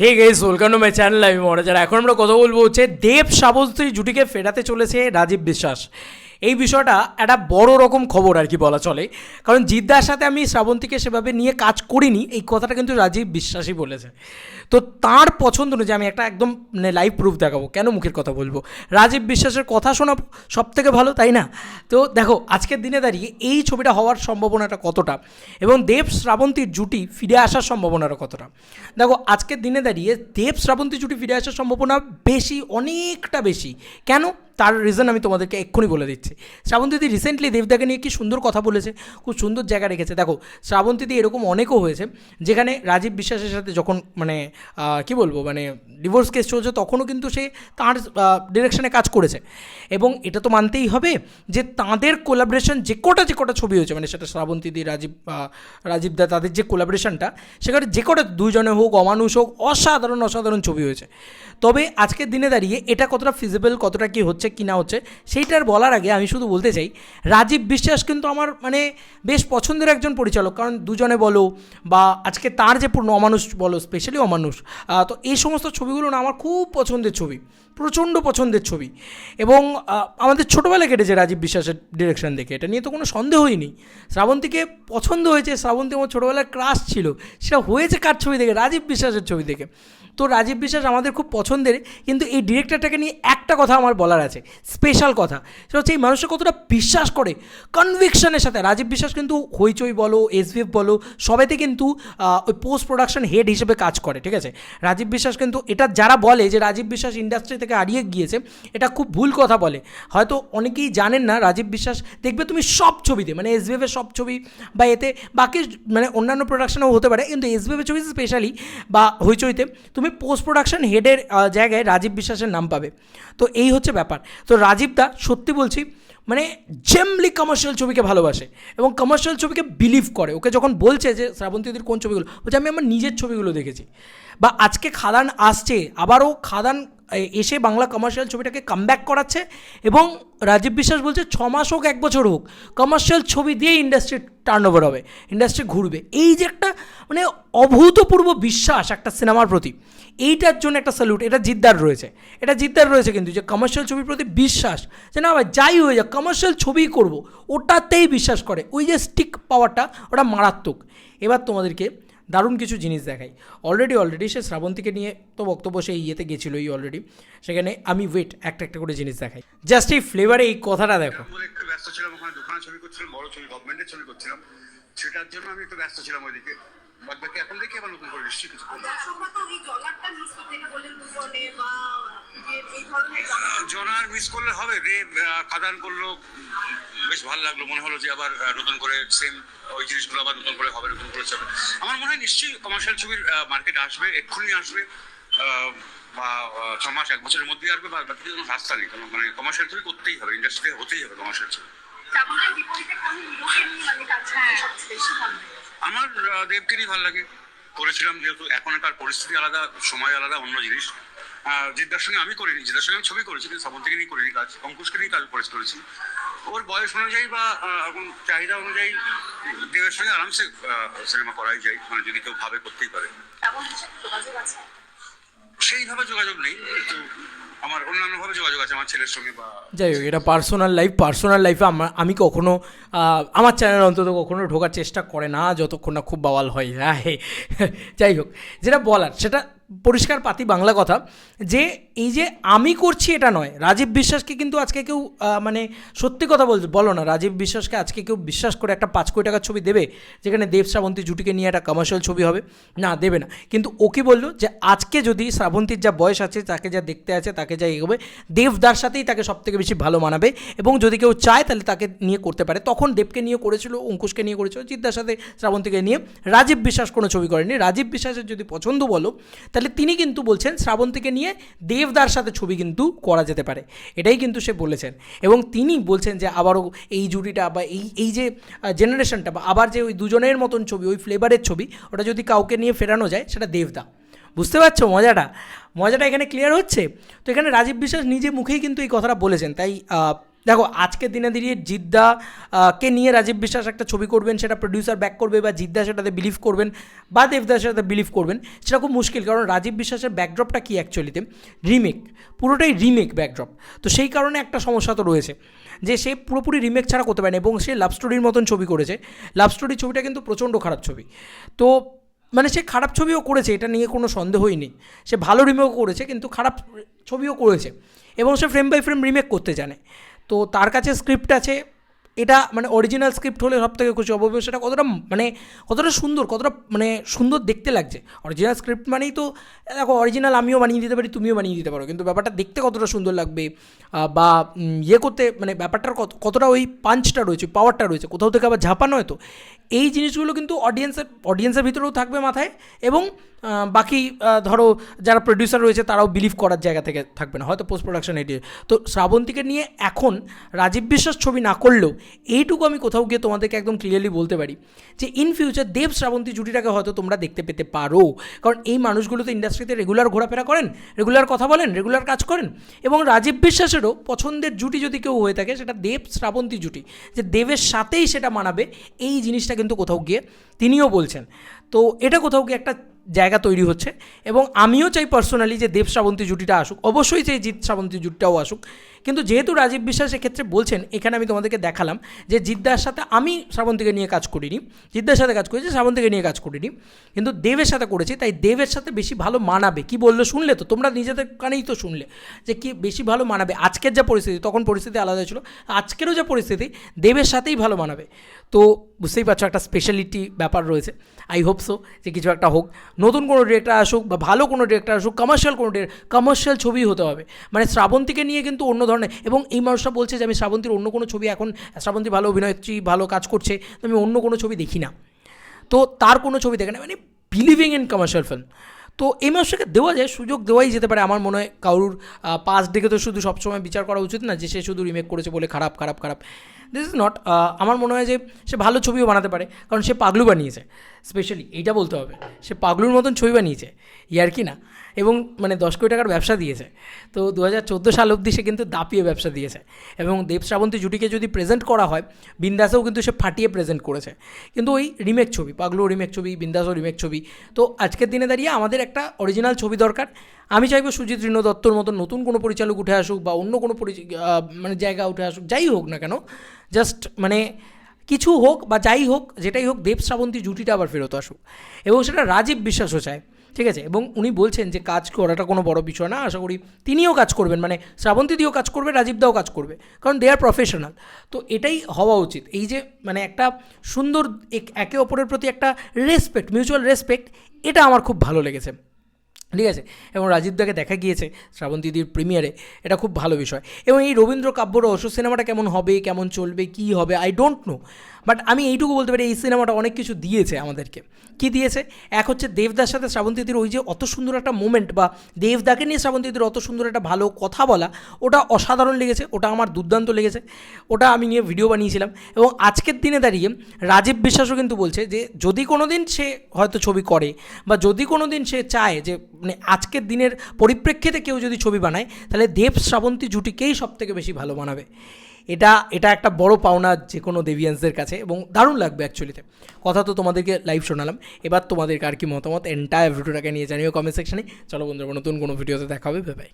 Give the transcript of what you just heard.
Hey guys welcome to my channel আমি মহারাজার এখন আমরা কথা বলব হচ্ছে দেব সাবস্ত্রী জুটিকে ফেরাতে চলেছে রাজীব বিশ্বাস। এই বিষয়টা একটা বড় রকম খবর আর কি বলা চলে। কারণ জিদ্দার সাথে আমি শ্রাবন্তীকে সেভাবে নিয়ে কাজ করিনি, এই কথাটা কিন্তু রাজীব বিশ্বাসই বলেছে। তো তার পছন্দ অনুযায়ী আমি একটা একদম মানে লাইভ প্রুফ দেখাবো, কেন মুখের কথা বলব? রাজীব বিশ্বাসের কথা শোনাবো সব থেকে ভালো, তাই না? তো দেখো, আজকের দিনে দাঁড়িয়ে এই ছবিটা হওয়ার সম্ভাবনাটা কতটা? এবং দেব শ্রাবন্তীর জুটি ফিরে আসার সম্ভাবনাটা কতটা? দেখো, আজকের দিনে দাঁড়িয়ে দেব শ্রাবন্তী জুটি ফিরে আসার সম্ভাবনা বেশি, অনেকটা বেশি। কেন? তার রিজন আমি তোমাদেরকে এক্ষুনি বলে দিচ্ছি। শ্রাবন্তীদি রিসেন্টলি দেবদাকে নিয়ে কি সুন্দর কথা বলেছে, খুব সুন্দর জায়গা রেখেছে। দেখো শ্রাবন্তীদি এরকম অনেকও হয়েছে, যেখানে রাজীব বিশ্বাসের সাথে যখন মানে কি বলব মানে ডিভোর্স কেস চলছে, তখনও কিন্তু সে তার ডিরেকশনে কাজ করেছে। এবং এটা তো মানতেই হবে যে তাদের কোলাবরেশন যে কটা যে কটা ছবি হয়েছে মানে সেটা শ্রাবন্তীদি রাজীব রাজীব দা, তাদের যে কোলাবরেশনটা সেখানে যে কটা দুজনে হোক, অমানুষ হোক, অসাধারণ অসাধারণ ছবি হয়েছে। তবে আজকের দিনে দাঁড়িয়ে এটা কতটা ফিজিবল কতটা কি হচ্ছে কি না হচ্ছে, সেইটার বলার আগে আমি শুধু বলতে চাই, রাজীব বিশ্বাস কিন্তু আমার মানে বেশ পছন্দের একজন পরিচালক, কারণ দুজনে বলো বা আজকে তার যে পূর্ণ অমানুষ বলো স্পেশালি অমানুষ তো এই সমস্ত ছবিগুলো না আমার খুব পছন্দের ছবি। প্রচণ্ড পছন্দের ছবি। এবং আমাদের ছোটোবেলায় কেটেছে রাজীব বিশ্বাসের ডিরেকশন দেখে। এটা নিয়ে তো কোনো সন্দেহই নেই। শ্রাবন্তীকে পছন্দ হয়েছে, শ্রাবন্তী আমার ছোটোবেলার ক্রাশ ছিল। সেটা হয়েছে কার ছবি দেখে? রাজীব বিশ্বাসের ছবি দেখে। তো রাজীব বিশ্বাস আমাদের খুব পছন্দের, কিন্তু এই ডিরেক্টরটাকে নিয়ে একটা কথা আমার বলার আছে। স্পেশাল কথা। সেটা হচ্ছে এই মানুষটা কতটা বিশ্বাস করে। কনভিকশনের সাথে। রাজীব বিশ্বাস কিন্তু হইচই বলো এসভিএফ বলো সবাইতে কিন্তু ওই পোস্ট প্রোডাকশন হেড হিসেবে কাজ করে, ঠিক আছে? রাজীব বিশ্বাস কিন্তু এটা যারা বলে যে রাজীব বিশ্বাস ইন্ডাস্ট্রি থেকে হারিয়ে গিয়েছে, এটা খুব ভুল কথা বলে। হয়তো অনেকেই জানেন না, রাজীব বিশ্বাস, দেখবে তুমি সব ছবিতে মানে এসভিএফের সব ছবি বা এতে বাকি মানে অন্যান্য প্রোডাকশনেও হতে পারে, কিন্তু এসভিএফের ছবি স্পেশালি বা হইচইতে তুমি পোস্ট প্রোডাকশন হেডের জায়গায় রাজীব বিশ্বাসের নাম পাবে। তো এই হচ্ছে ব্যাপার। তো রাজীবদা সত্যি বলছি মানে জেমলি কমার্শিয়াল ছবিকে ভালোবাসে এবং কমার্শিয়াল ছবিকে বিলিভ করে। ওকে যখন বলছে যে শ্রাবন্তীদের কোন ছবিগুলো? বলছে, আমি আমার নিজের ছবিগুলো দেখেছি। বা, আজকে খাদান আসছে। আবারও খাদান এসে বাংলা কমার্শিয়াল ছবিটাকে কামব্যাক করাচ্ছে এবং রাজীব বিশ্বাস বলছে, ছ মাস হোক, এক বছর হোক কমার্শিয়াল ছবি দিয়ে ইন্ডাস্ট্রি টার্ন ওভার হবে ইন্ডাস্ট্রি ঘুরবে। এই যে একটা মানে অভূতপূর্ব বিশ্বাস একটা সিনেমার প্রতি, এইটার জন্য একটা স্যালুট এটা জিদ্দার রয়েছে। এটা জিদ্দার রয়েছে কিন্তু যে কমার্শিয়াল ছবির প্রতি বিশ্বাস, যে না ভাই, যাই হয়ে যাক কমার্শিয়াল ছবি করব, ওটাতেই বিশ্বাস করে। ওই যে স্টিক পাওয়ারটা ওটা মারাত্মক। এবার তোমাদেরকে দারুণ কিছু জিনিস দেখাই। অলরেডি অলরেডি সে শ্রাবন্তীকে নিয়ে তো বক্তব্য সেই ইয়েতে গেছিলোই অলরেডি সেখানে আমি ওয়েট একটা একটা করে জিনিস দেখাই। জাস্ট এই ফ্লেভারে এই কথাটা দেখো। একটু ব্যস্ত ছিলাম ওখানে দোকানে ছবি করছিলাম বড় ছবি গভর্নমেন্টের ছবি করছিলাম। সেটার জন্য আমি একটু ব্যস্ত ছিলাম ওইদিকে। বাদ বাকি এখন দেখি আবার নতুন করে নিশ্চয়ই কিছু করব। জনার মিস করলে হবে রে খাদান করল বেশ ভালো লাগল মনে হলো যে আবার নতুন করে সেম ওই জিনিসগুলো আবার নতুন করে হবে নতুন করে চলবে। আমার মনে হয় নিশ্চয়ই কমার্শিয়াল ছবির মার্কেট আসবে এক্ষুনি আসবে বা ছ মাস এক বছরের মধ্যেই আসবে বা বাকি কোনো রাস্তা নেই কারণ মানে কমার্শিয়াল ছবি করতেই হবে ইন্ডাস্ট্রিতে হতেই হবে কমার্শিয়াল ছবি। মানে কাজ করতে সবচেয়ে বেশি ভালো লেগেছে? আমার আহ, দেবকে নিয়ে ভালো লাগে। করেছিলাম যেহেতু এখনকার পরিস্থিতি আলাদা সময় আলাদা অন্য জিনিস। জিদ্দার সঙ্গে আমি করিনি। জিদ্দার সঙ্গে আমি ছবি করেছি কিন্তু শ্রাবন্তীকে নিয়ে করিনি কাজ। অঙ্কুশকে নিয়ে কাজ করে করেছি। ওর বয়স অনুযায়ী বা চাহিদা অনুযায়ী দেবের সঙ্গে আরামসে সিনেমা করাই যায়। মানে যদি কেউ ভাবে করতেই পারে। যোগাযোগ আছে? সেইভাবে যোগাযোগ নেই কিন্তু আমার অন্যান্যভাবে যোগাযোগ আছে আমার ছেলের সঙ্গে বা যাই হোক এটা পার্সোনাল লাইফ পার্সোনাল লাইফে আমার আমি কখনো আমার চ্যানেল অন্তত কখনো ঢোকার চেষ্টা করে না যতক্ষণ না খুব বাওয়াল হয়। হ্যাঁ হে। যাই হোক যেটা বলার সেটা পরিষ্কার পাতি বাংলা কথা, যে এই যে আমি করছি এটা নয়, রাজীব বিশ্বাসকে কিন্তু আজকে কেউ মানে সত্যি কথা বল বলো না, রাজীব বিশ্বাসকে আজকে কেউ বিশ্বাস করে একটা পাঁচ কোটি টাকার ছবি দেবে, যেখানে দেব শ্রাবন্তী জুটিকে নিয়ে একটা কমার্শিয়াল ছবি হবে, না, দেবে না। কিন্তু ও কি বলল যে আজকে যদি শ্রাবন্তীর যা বয়স আছে, তাকে যা দেখতে আছে, তাকে যা এগোবে দেবদার সাথেই তাকে সব থেকে বেশি ভালো মানাবে এবং যদি কেউ চায় তাহলে তাকে নিয়ে করতে পারে। তখন দেবকে নিয়ে করেছিল, অঙ্কুশকে নিয়ে করেছিল, জিদ্দার সাথে শ্রাবন্তীকে নিয়ে। রাজীব বিশ্বাস কোনো ছবি করেনি। রাজীব বিশ্বাসের যদি পছন্দ বলো তাহলে তিনি কিন্তু বলছেন, শ্রাবন্তীকে নিয়ে দেবদার সাথে ছবি কিন্তু করা যেতে পারে। এটাই কিন্তু সে বলেছেন। এবং তিনি বলছেন যে আবারও এই জুটিটা বা এই এই যে জেনারেশনটা বা আবার যে ওই দুজনের মতন ছবি, ওই ফ্লেভারের ছবি, ওটা যদি কাউকে নিয়ে ফেরানো যায়, সেটা দেবদা। বুঝতে পারছ মজাটা? মজাটা এখানে ক্লিয়ার হচ্ছে? তো এখানে রাজীব বিশ্বাস নিজে মুখেই কিন্তু এই কথাটা বলেছেন। তাই দেখো আজকের দিনে দাঁড়িয়ে জিদ্দা কে নিয়ে রাজীব বিশ্বাস একটা ছবি করবেন, সেটা প্রডিউসার ব্যাক করবে বা জিদ্দা সেটাতে বিলিভ করবেন বা দেবদাস সেটাতে বিলিভ করবেন, সেটা খুব মুশকিল। কারণ রাজীব বিশ্বাসের ব্যাকড্রপটা কী অ্যাকচুয়ালিতে রিমেক পুরোটাই রিমেক ব্যাকড্রপ তো সেই কারণে একটা সমস্যা তো রয়েছে যে সে পুরোপুরি রিমেক ছাড়া করতে পারে না এবং সে লাভ স্টোরির মতন ছবি করেছে। লাভ স্টোরি ছবিটা কিন্তু প্রচণ্ড খারাপ ছবি। তো মানে সে খারাপ ছবিও করেছে, এটা নিয়ে কোনো সন্দেহই নেই। সে ভালো রিমেকও করেছে, কিন্তু খারাপ ছবিও করেছে এবং সে ফ্রেম বাই ফ্রেম রিমেক করতে জানে। তো তার কাছে স্ক্রিপ্ট আছে। এটা মানে অরিজিনাল স্ক্রিপ্ট হলে সব থেকে খুশি অবশ্যই সেটা কতটা মানে কতটা সুন্দর, কতটা মানে সুন্দর দেখতে লাগছে। অরিজিনাল স্ক্রিপ্ট মানেই তো, দেখো অরিজিনাল আমিও বানিয়ে দিতে পারি, তুমিও বানিয়ে দিতে পারো। কিন্তু ব্যাপারটা দেখতে কতটা সুন্দর লাগবে বা ইয়ে করতে মানে ব্যাপারটার কত, কতটা ওই পাঞ্চটা রয়েছে পাওয়ারটা রয়েছে, কোথাও থেকে আবার ঝাপানো হয়তো এই জিনিসগুলো কিন্তু অডিয়েন্সের অডিয়েন্সের ভিতরেও থাকবে মাথায়। এবং বাকি ধরো যারা প্রডিউসার রয়েছে তারাও বিলিভ করার জায়গা থেকে থাকবে না, হয়তো পোস্ট প্রোডাকশন এটি তো শ্রাবন্তীকে নিয়ে এখন রাজীব বিশ্বাস ছবি না করলেও এইটুকু আমি কোথাও গিয়ে তোমাদেরকে একদম ক্লিয়ারলি বলতে পারি যে ইন ফিউচার দেব শ্রাবন্তী জুটিটাকে হয়তো তোমরা দেখতে পেতে পারো। কারণ এই মানুষগুলো তো ইন্ডাস্ট্রিতে রেগুলার ঘোরাফেরা করেন রেগুলার কথা বলেন রেগুলার কাজ করেন এবং রাজীব বিশ্বাসেরও পছন্দের জুটি যদি কেউ হয়ে থাকে সেটা দেব শ্রাবন্তী জুটি। যে দেবের সাথেই সেটা মানাবে, এই জিনিসটা কিন্তু কোথাও গিয়ে তিনিও বলছেন। তো এটা কোথাও গিয়ে একটা জায়গা তৈরি হচ্ছে এবং আমিও চাই পার্সোনালি যে দেব শ্রাবন্তী জুটিটা আসুক। অবশ্যই চাই জিৎ শ্রাবন্তী জুটিটাও আসুক। কিন্তু যেহেতু রাজীব বিশ্বাস এক্ষেত্রে বলছেন, এখানে আমি তোমাদেরকে দেখালাম যে জিদ্দার সাথে আমি শ্রাবন্তীকে নিয়ে কাজ করিনি। জিদ্দার সাথে কাজ করেছি, শ্রাবন্তীকে নিয়ে কাজ করিনি। কিন্তু দেবের সাথে করেছি, তাই দেবের সাথে বেশি ভালো মানাবে। কি বলল শুনলে তো? তোমরা নিজেদের কানেই তো শুনলে যে কি বেশি ভালো মানাবে। আজকের যা পরিস্থিতি, তখন পরিস্থিতি আলাদা ছিল। আজকেরও যা পরিস্থিতি, দেবের সাথেই ভালো মানাবে। তো বুঝতেই পারছ একটা স্পেশালিটি ব্যাপার রয়েছে। আই হোপ সো যে কিছু একটা হোক। নতুন কোনো ডিরেক্টর আসুক বা ভালো কোনো ডিরেক্টর আসুক কমার্শিয়াল কোনো কমার্শিয়াল ছবি হতে হবে। মানে শ্রাবন্তীকে নিয়ে কিন্তু অন্য ধরনের, এবং এই মানুষটা বলছে যে আমি শ্রাবন্তীর অন্য কোনো ছবি এখন, শ্রাবন্তী ভালো অভিনেত্রী, ভালো কাজ করছে, তো আমি অন্য কোনো ছবি দেখি না। তো তার কোনো ছবি দেখে না মানে বিলিভিং ইন কমার্শিয়াল ফিল্ম তো এই মানুষটাকে দেওয়া যায়, সুযোগ দেওয়াই যেতে পারে আমার মনে হয় কারুর পাস দেখে তো শুধু সবসময় বিচার করা উচিত না, যে সে শুধু রিমেক করেছে বলে খারাপ খারাপ খারাপ। দিস ইজ নট আমার মনে হয় যে সে ভালো ছবিও বানাতে পারে, কারণ সে পাগলু বানিয়েছে স্পেশালি এইটা বলতে হবে। সে পাগলুর মতন ছবি বানিয়েছে, ইয়ার কি না? এবং মানে দশ কোটি টাকার ব্যবসা দিয়েছে। তো দু হাজার চোদ্দ সাল অবধি সে কিন্তু দাপিয়ে ব্যবসা দিয়েছে এবং দেব শ্রাবন্তী জুটিকে যদি প্রেজেন্ট করা হয়, বিন্দাসেও কিন্তু সে ফাটিয়ে প্রেজেন্ট করেছে। কিন্তু ওই রিমেক ছবি, পাগলো রিমেক ছবি, বিন্দাসও রিমেক ছবি, তো আজকের দিনে দাঁড়িয়ে আমাদের একটা অরিজিনাল ছবি দরকার। আমি চাইব সুজিত ঋণ দত্তর মতো নতুন কোনো পরিচালক উঠে আসুক বা অন্য কোনো পরি মানে জায়গা উঠে আসুক, যাই হোক না কেন জাস্ট মানে কিছু হোক বা যাই হোক, যেটাই হোক দেব শ্রাবন্তী জুটিটা আবার ফেরত আসুক। এবং সেটা রাজীব বিশ্বাসও চায়। ঠিক আছে? এবং উনি বলছেন যে কাজ করাটা কোনো বড় বিষয় না, আশা করি তিনিও কাজ করবেন মানে শ্রাবন্তী দিয়েও কাজ করবে রাজীবদাও কাজ করবে, কারণ দে আর প্রফেশনাল তো এটাই হওয়া উচিত। এই যে মানে একটা সুন্দর একে অপরের প্রতি একটা রেসপেক্ট মিউচুয়াল রেসপেক্ট এটা আমার খুব ভালো লেগেছে। ঠিক আছে? এবং রাজীবদাকে দেখা গিয়েছে শ্রাবন্তীদির প্রিমিয়ারে এটা খুব ভালো বিষয়। এবং এই রবীন্দ্র কাব্য রহস্য সিনেমাটা কেমন হবে, কেমন চলবে, কি হবে আই ডোন্ট নো বাট আমি এইটুকু বলতে পারি, এই সিনেমাটা অনেক কিছু দিয়েছে আমাদেরকে। কি দিয়েছে? এক হচ্ছে দেবদার সাথে শ্রাবন্তীদির ওই যে অত সুন্দর একটা মোমেন্ট বা দেবদাকে নিয়ে শ্রাবন্তীদির অত সুন্দর একটা ভালো কথা বলা, ওটা অসাধারণ লেগেছে, ওটা আমার দুর্দান্ত লেগেছে, ওটা আমি নিয়ে ভিডিও বানিয়েছিলাম। এবং আজকের দিনে দাঁড়িয়ে রাজীব বিশ্বাসও কিন্তু বলছে যে, যদি কোনো দিন সে হয়তো ছবি করে বা যদি কোনো দিন সে চায় যে মানে আজকের দিনের পরিপ্রেক্ষিতে কেউ যদি ছবি বানায়, তাহলে দেব শ্রাবন্তী জুটিকেই সব থেকে বেশি ভালো বানাবে এটা এটা একটা বড় পাওনা যে কোনো দেবিয়ান্সদের কাছে এবং দারুণ লাগবে অ্যাকচুয়ালিতে কথা তো তোমাদেরকে লাইভ শোনালাম। এবার তোমাদেরকে আর কি মতামত এন্টায়ার ভিডিওটাকে নিয়ে জানিও কমেন্ট সেকশনে চলো বন্ধুরা, নতুন কোনো ভিডিওতে দেখা হবে বাই